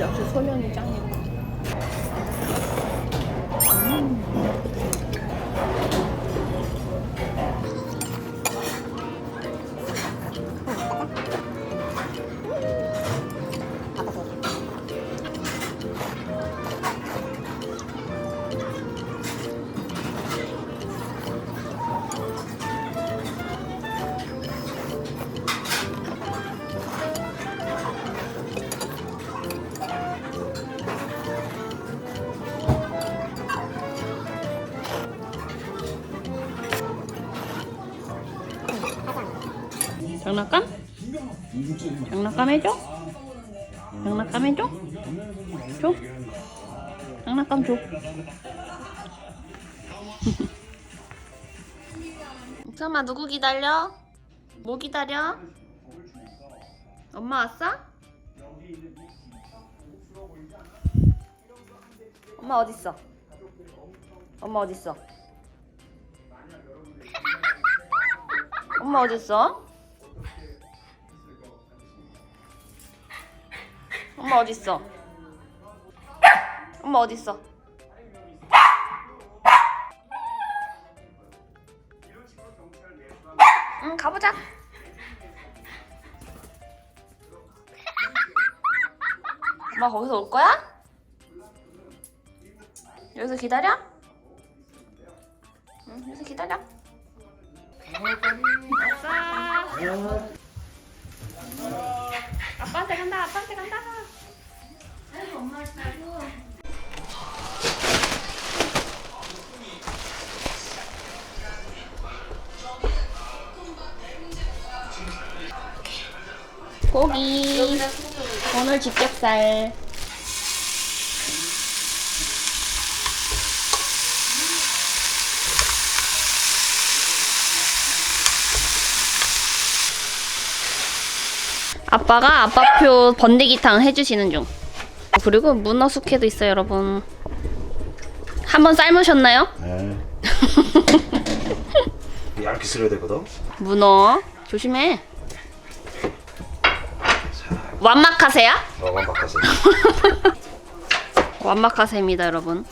역시 소면이 짱이다. 장난감? 장난감 해줘? 장난감 해줘? 줘? 장난감 줘. 옥sam아 누구 기다려? 뭐 기다려? 엄마 왔어? 엄마 어딨어? 엄마 어딨어? 엄마 어딨어? 엄마 어딨어? 엄마 어딨어? 응 가보자. 엄마 거기서 올 거야? 여기서 기다려? 응 여기서 기다려. 아싸. 아빠한테 간다. 아빠한테 간다. 고기. 오늘 집격살. 아빠가 아빠표 번데기탕 해주시는 중. 그리고 문어 숙회도 있어요, 여러분. 한번 삶으셨나요? 네. 얇게 썰어야 되거든. 문어 조심해. 완막하세요? 너만 바꿔서. 완막하세입니다, 여러분.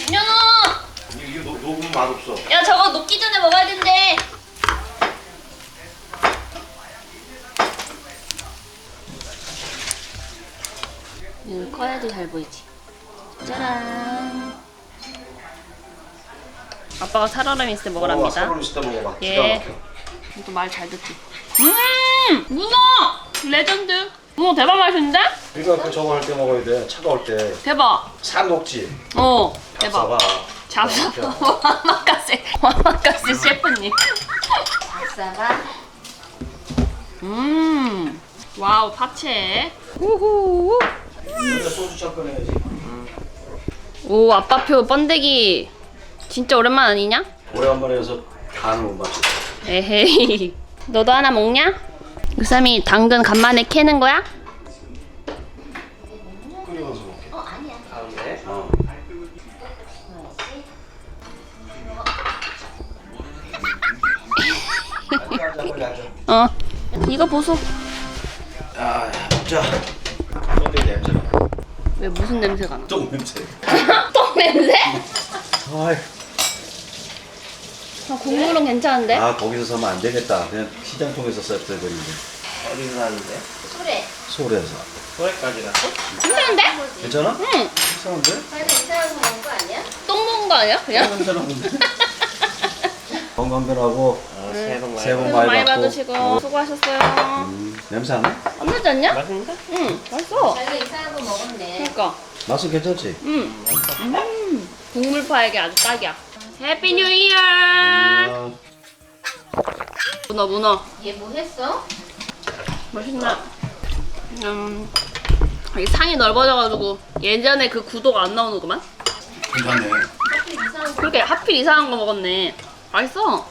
윤현우! 이거 녹- 녹으면 맛없어. 야 저거 녹기 전에 먹어야 된대. 이거 커야지 잘 보이지. 짜란. 아빠가 살얼음 있을 때 먹으랍니다. 사람 있을 때 먹어봐. 예. 기가 막혀. 또 말 잘 듣지. 음, 문어 레전드. 문어 대박 맛있는데? 이거 그 저거 할 때 먹어야 돼. 차가울 때. 대박. 산 녹지. 어, 대박. 잡숴봐. 잡숴. 와마카세, 와마카세 셰프님. 잡숴봐. 음, 와우 파채. 우후. 진짜 소주 차 꺼내야지. 오 아빠표 번데기 진짜 오랜만 아니냐? 오래간만에 해서 간을 못 맞춰. 에헤이. 너도 하나 먹냐? 유삼이 당근 간만에 캐는 거야? 끓여서 먹게. 어 아니야. 가운데. 어. 앉아, 앉아, 빨리 앉아. 어. 이거 보소. 아, 먹자. 왜 무슨 냄새가 나? 똥 냄새. 똥 냄새? 아이. 아, 국물은 괜찮은데? 아 거기서 사면 안 되겠다. 그냥 시장 통해서 되는데. 어디서 사는데? 소래. 서울에서. 서울까지 갔어? 괜찮은데? 괜찮아? 응. 이상한데? 똥 먹은 거 아니야? 그냥? 냄새 나는데? 건강변하고 어, 새해 복 많이 새해 복 많이 많이 받고. 받으시고 어. 수고하셨어요. 음, 냄새 안 나? 안 나지 않냐? 맛있는데? 응, 맛있어. 자기가 이상한 거 먹었네. 그러니까. 맛은 괜찮지? 응. 음. 국물파에게 아주 딱이야. 해피 뉴 이어! 아, 문어, 문어. 얘 뭐 했어? 맛있나? 음, 이 상이 넓어져가지고 예전에 그 구도가 안 나오는구만. 괜찮네. 그렇게 하필 이상한 거 먹었네. 맛있어.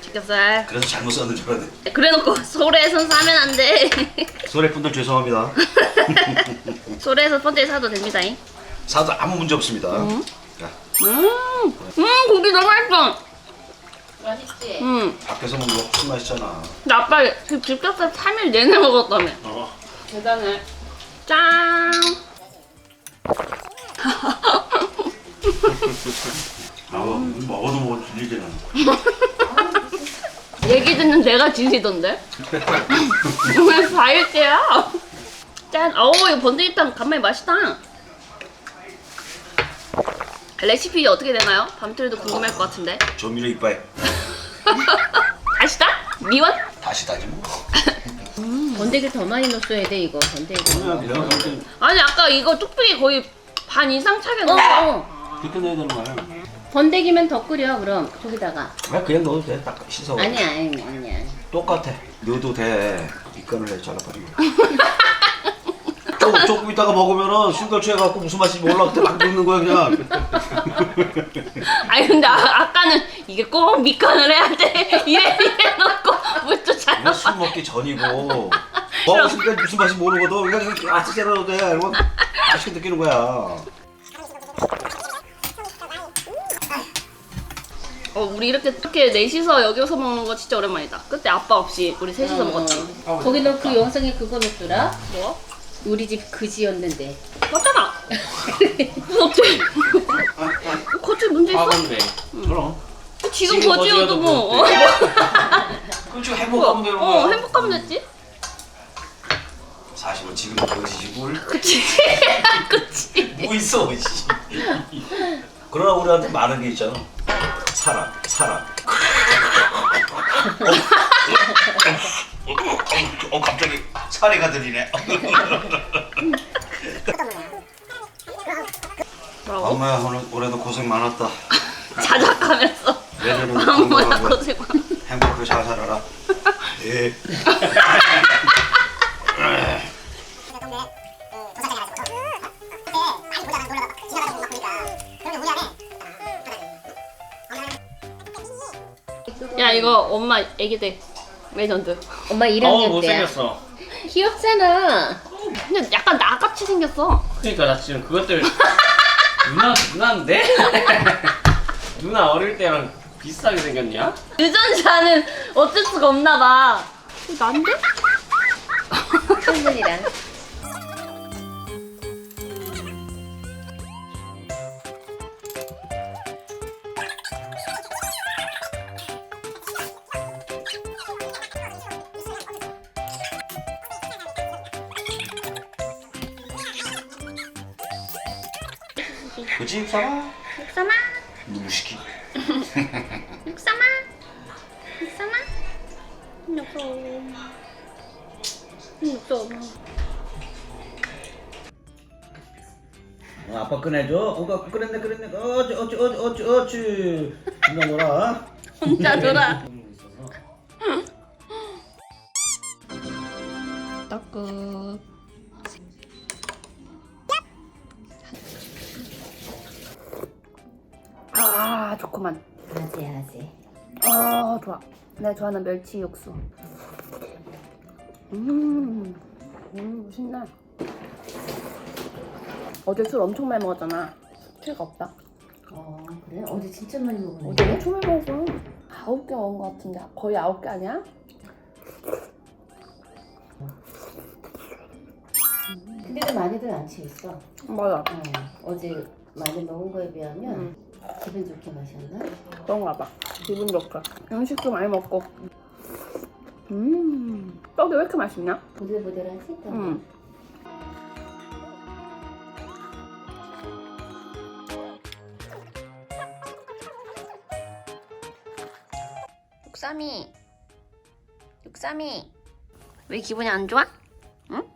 치켜살. 그래서 잘못 썼는 줄 알았네. 그래놓고 소래에선 사면 안 돼. 소래 분들 죄송합니다. 소래에서 번째 사도 됩니다. 잉. 사도 아무 문제 없습니다. 자, 음, 음 고기 너무 맛있어. 맛있지? 음, 밖에서 먹는 거 훨씬 맛있잖아. 근데 아빠 그 집값을 3일 내내 먹었다며. 어. 대단해. 짠. 아, 먹어도 먹어도 질리지 않아. 얘기 듣는 내가 질리던데? 왜 4일째야? 짠. 어우, 이거 번데기탕 간만에 맛있다. 레시피 어떻게 되나요? 밤틀도 궁금할 것 같은데. 조미료 이빨 아시다? 미원? 다시 다지 뭐. 번데기 더 많이 넣었어야 돼 이거 번데기. 아니, 아까 이거 뚝배기 거의 반 이상 차게 넣었어. 어. 그렇게 넣어야 되는 거야. 번데기면 더 끓여 그럼 저기다가. 왜 그냥 넣어도 돼. 딱 씻어. 아니야 아니야 아니야. 똑같아. 넣어도 돼. 밑간을 내 잘라버리고. 조금, 조금 있다가 먹으면은 술도 취해갖고 무슨 맛인지 몰라 그때 막 넣는 거야 그냥. 아니, 근데 아, 아까는 이게 꼭 밑간을 해야 돼. 이래, 이래 놓고 물도 잘 이거 술 먹기 전이고 먹었으니까 무슨 맛인지 모르거든. 그냥 아치 잘라도 돼. 이러면 맛있게 느끼는 거야. 어, 우리 이렇게 이렇게 넷이서 여기서 먹는 거 진짜 오랜만이다. 그때 아빠 없이 우리 셋이서 먹었지. 어. 거기 너그 영상에 그거 넣더라? 뭐? 우리 집 그지였는데. 맞잖아. 어때? 거치 문제 있어? 화건데. 그럼. 지금 지금 거지여도 거지여도 뭐. 뭐 그럼 지금 행복하면 되는 거야. 어, 행복하면 됐지? 사실은 지금 거지지 뭘. 그치. 그치. 뭐 있어, 씨. 그러나 우리한테 많은 게 있잖아. 사랑, 사랑. 어, 어, 어, 갑자기 사례가 들리네. 뭐라고? 엄마야 오늘 올해도 고생 많았다. 자작하면서. 내년은 엄마야 건강하고 고생 많아. 행복하게 잘 살아라. 예. 이거 엄마 애기 때 레전드. 엄마 어 1학년 때야. 못생겼어. 귀엽잖아. 근데 약간 나같이 생겼어. 그러니까 나 지금 그것들 누나 누나인데? 누나 어릴 때랑 비슷하게 생겼냐? 유전자는 어쩔 수가 없나 봐. 이거 난데? 할머니랑. 그치 육삼아? 육삼아, 누구 시키? 육삼아, 육삼아. 육삼. 육삼. 어, 아빠 꺼내줘. 어, 꺼냈네, 꺼냈네. 어찌, 어찌, 어찌, 어찌, 어찌. 그냥 놀아. 혼자 놀아. 떡국. 아 좋구만. 하지 하지. 아 좋아. 내가 좋아하는 멸치 육수. 음, 음 신나. 어제 술 엄청 많이 먹었잖아. 취가 없다. 어 그래? 어제 진짜 많이 먹었네. 어제 엄청 많이 먹었어. 아홉 개 먹은 것 같은데 거의 아홉 개 아니야? 근데도 많이들 안 취했어. 맞아. 어, 어제 많이 먹은 거에 비하면 음. 기분 좋게 마셨나? 그런가 봐. 기분 좋게. 음식도 많이 먹고. 음, 떡이 왜 이렇게 맛있냐? 보들보들하지? 또? 음. 육삼이, 육삼이. 왜 기분이 안 좋아? 응?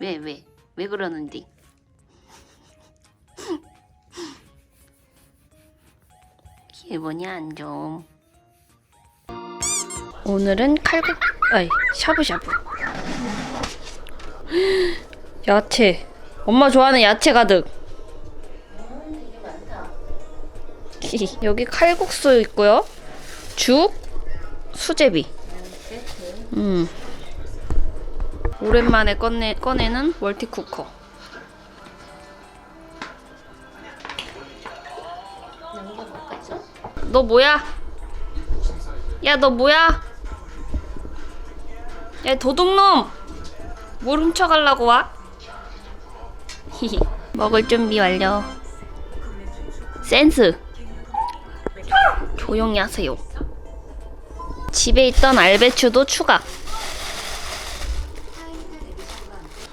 왜 왜? 왜 그러는데? 기분이 안 좋음. 오늘은 칼국, 아이 샤브샤브. 야채. 엄마 좋아하는 야채 가득. 여기 칼국수 있고요. 죽, 수제비. 음. 오랜만에 꺼내 꺼내는 멀티 쿠커. 너 뭐야? 야, 너 뭐야? 야, 도둑놈! 뭘 훔쳐가려고 와? 히히. 먹을 준비 완료. 센스. 조용히 하세요. 집에 있던 알배추도 추가.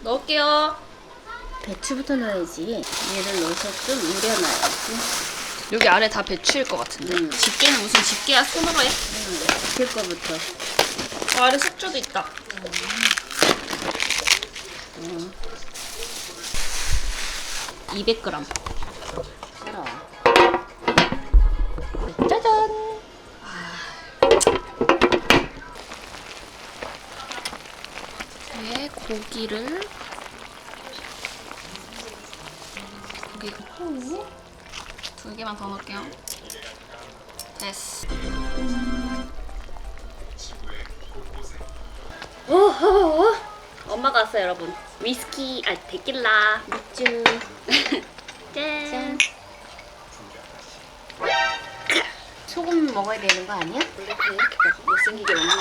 넣을게요. 배추부터 넣어야지. 얘를 넣어서 좀 우려놔야지. 여기 아래 다 배추일 것 같은데. 음. 집게는 무슨 집게야? 손으로 해? 그 거부터. 어, 아래 숙주도 있다. 음. 200g. 썰어. 짜잔. 네, 고기를 두 개만 더 넣을게요. 됐어. 오호. 엄마가 왔어요, 여러분. 위스키, 아 데킬라. 맥주. 짠. 짠. 소금 먹어야 되는 거 아니야? 못생기게 먹는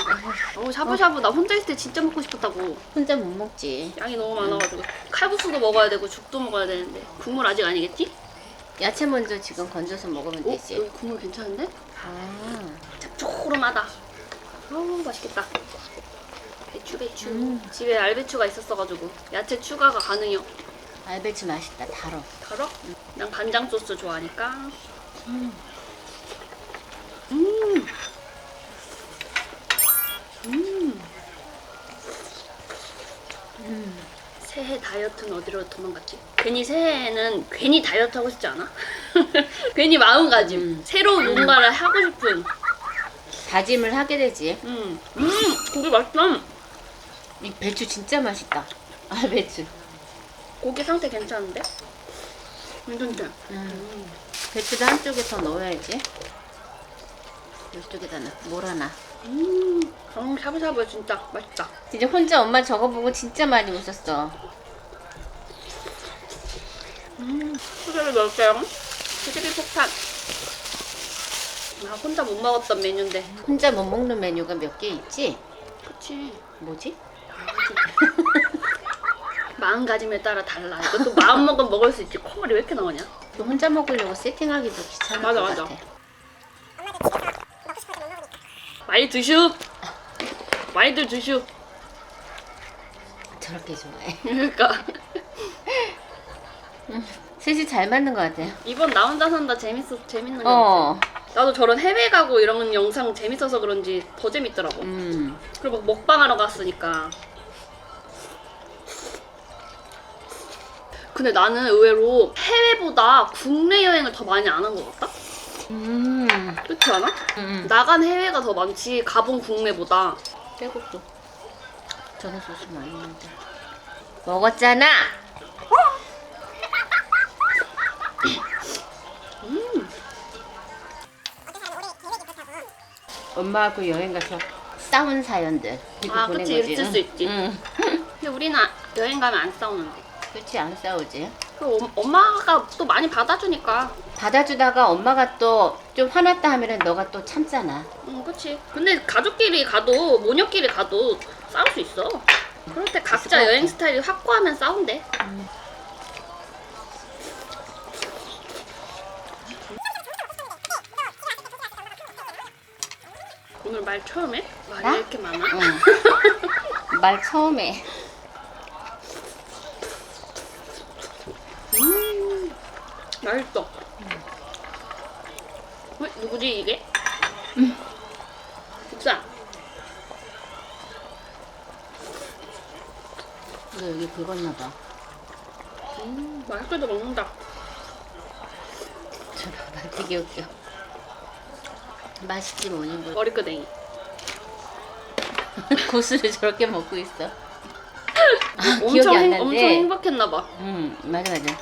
거. 어, 샤브샤브 나 혼자 있을 때 진짜 먹고 싶었다고. 혼자 못 먹지. 양이 너무 많아가지고 칼국수도 먹어야 되고 죽도 먹어야 되는데 국물 아직 아니겠지? 야채 먼저 지금 건져서 먹으면 어? 되지. 여기 국물 괜찮은데? 아. 짭조름하다. 어우 맛있겠다. 배추 배추. 음. 집에 알배추가 있었어가지고 야채 추가가 가능해요. 알배추 맛있다. 달어. 달어? 난 간장 소스 좋아하니까. 음. 음. 음. 새해 다이어트는 어디로 도망갔지? 괜히 새해에는 괜히 다이어트 하고 싶지 않아? 괜히 마음가짐. 음. 새로운 뭔가를 하고 싶은. 다짐을 하게 되지. 음, 음, 고기 맛있다. 이 배추 진짜 맛있다. 알배추. 고기 상태 괜찮은데? 괜찮지? 음. 배추도 한쪽에 더 넣어야지. 이쪽에다 넣, 몰아놔. 음, 어, 샤브샤브 진짜 맛있다. 진짜 혼자 엄마 저거 보고 진짜 많이 웃었어. 음, 수제비 넣을게요. 수제비 폭탄. 나 혼자 못 먹었던 메뉴인데. 혼자 못 먹는 메뉴가 몇 개 있지? 그치. 뭐지? 마음가짐에 따라 달라. 이것도 마음 먹으면 먹을 수 있지. 콧물이 왜 이렇게 나오냐? 또 혼자 먹으려고 세팅하기도 귀찮을 맞아, 것 맞아. 같아. 많이 드슈. 많이들 드슈. 저렇게 좋아해. 그러니까 셋이 잘 맞는 것 같아요. 이번 나 혼자 산다 재밌어 재밌는 거 어. 같아. 나도 저런 해외 가고 이런 영상 재밌어서 그런지 더 재밌더라고. 음. 그리고 막 먹방하러 갔으니까. 근데 나는 의외로 해외보다 국내 여행을 더 많이 안 한 것 같다? 음. 그렇지 않아? 음. 나간 해외가 더 많지 가본 국내보다. 빼곡도. 전에 소스 많이 넣는데. 먹었잖아. 음. 엄마하고 여행 가서 싸운 사연들 아, 보낸 그치, 거지. 있을 수 있지. 응. 근데 우리는 아- 여행 가면 안 싸우는데. 그렇지 안 싸우지. 그리고 엄- 엄마가 또 많이 받아주니까. 받아주다가 엄마가 또 좀 화났다 하면은 너가 또 참잖아. 응, 그치. 근데 가족끼리 가도 모녀끼리 가도 싸울 수 있어. 그럴 때 각자 것 여행. 스타일이 확고하면 싸운대. 오늘 말 처음 해? 말이 나? 왜 이렇게 많아? 응. 말 처음에 음, 맛있어. 어, 누구지 이게? 국산. 너 여기 긁었나 봐. 음, 맛있게도 먹는다. 저 봐봐 되게 웃겨. 맛있지 뭐니 뭐. 머리끄댕이. 고수를 저렇게 먹고 있어. 기억이 엄청 안 행, 나는데. 엄청 행복했나 봐. 음 맞아 맞아.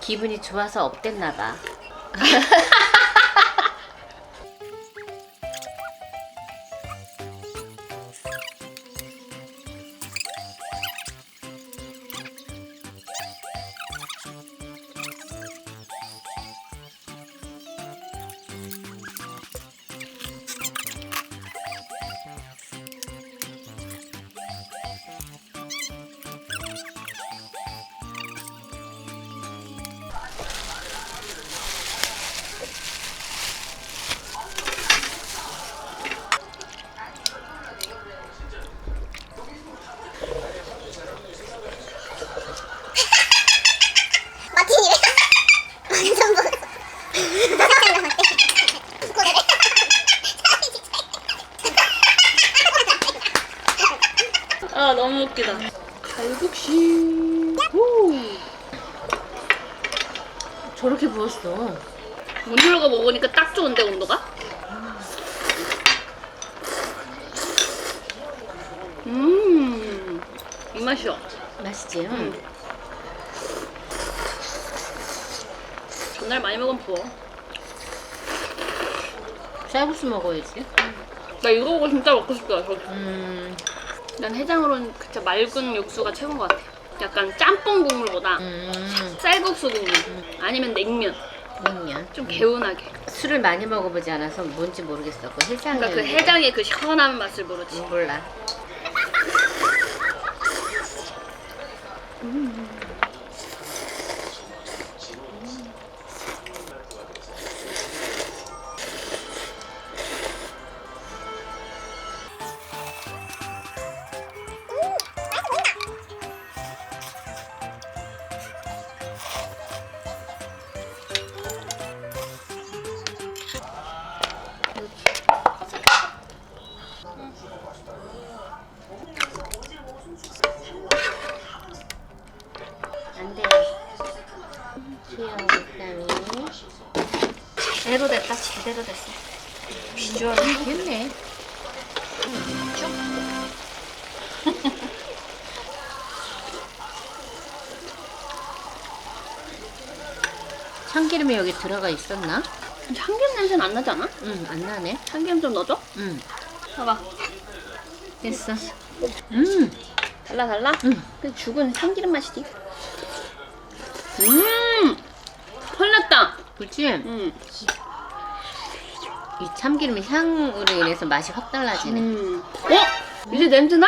기분이 좋아서 업됐나 봐. 맛이야. 맛있지? 응. 전날 많이 먹으면 부어. 쌀국수 먹어야지. 나 이거 진짜 먹고 싶다. 저기. 음, 난 해장으로는 진짜 맑은 육수가 최고인 것 같아. 약간 짬뽕 국물보다 음, 쌀국수 국물 아니면 냉면 냉면. 좀 개운하게. 술을 많이 먹어보지 않아서 뭔지 모르겠어. 그 해장에. 그러니까 그 해장의 그 시원한 맛을 모르지. 몰라. 안 참기름이 여기 들어가 있었나? 참기름 냄새는 안 나지 않아? 응, 안 나네. 참기름 좀 넣어줘? 응, 봐봐. 됐어. 음, 달라 달라? 응. 그 죽은 참기름 맛이지. 음. 헐났다. 그치? 음. 이 참기름 향으로 인해서 맛이 확 달라지네. 음. 어? 이제 냄새 나?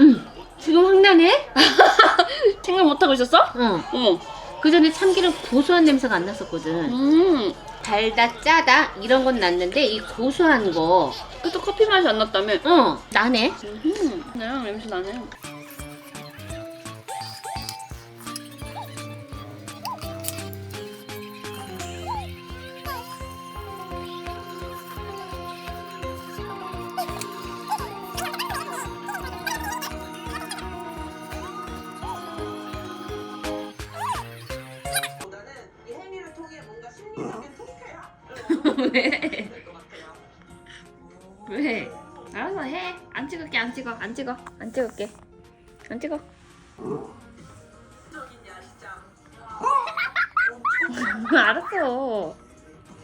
응, 지금 확 나네? 생각 못 하고 있었어? 응. 어. 그 전에 참기름 고소한 냄새가 안 났었거든. 음. 달다, 짜다, 이런 건 났는데, 이 고소한 거, 그래도 커피 맛이 안 났다며? 어, 나네? 음. 나랑 냄새 나네. 왜? 알아서 해. 안 찍을게, 안 찍어, 안 찍어, 안 찍을게. 안 찍어. 야시장 알았어.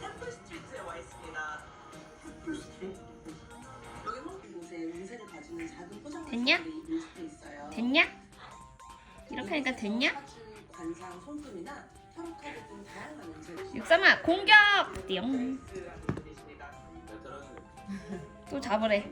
템플 스트리트에 와 있습니다. 템플 스트리트? 여기 홍 곳에 운세를 봐주는 작은 됐냐? 포장마차들이 인식돼 있어요. 됐냐? 이렇게 하니까 됐냐? 관상, 손금이나 타로 카드 등 다양한 운세를 육삼아 공격! 띠용. 또 잡으래.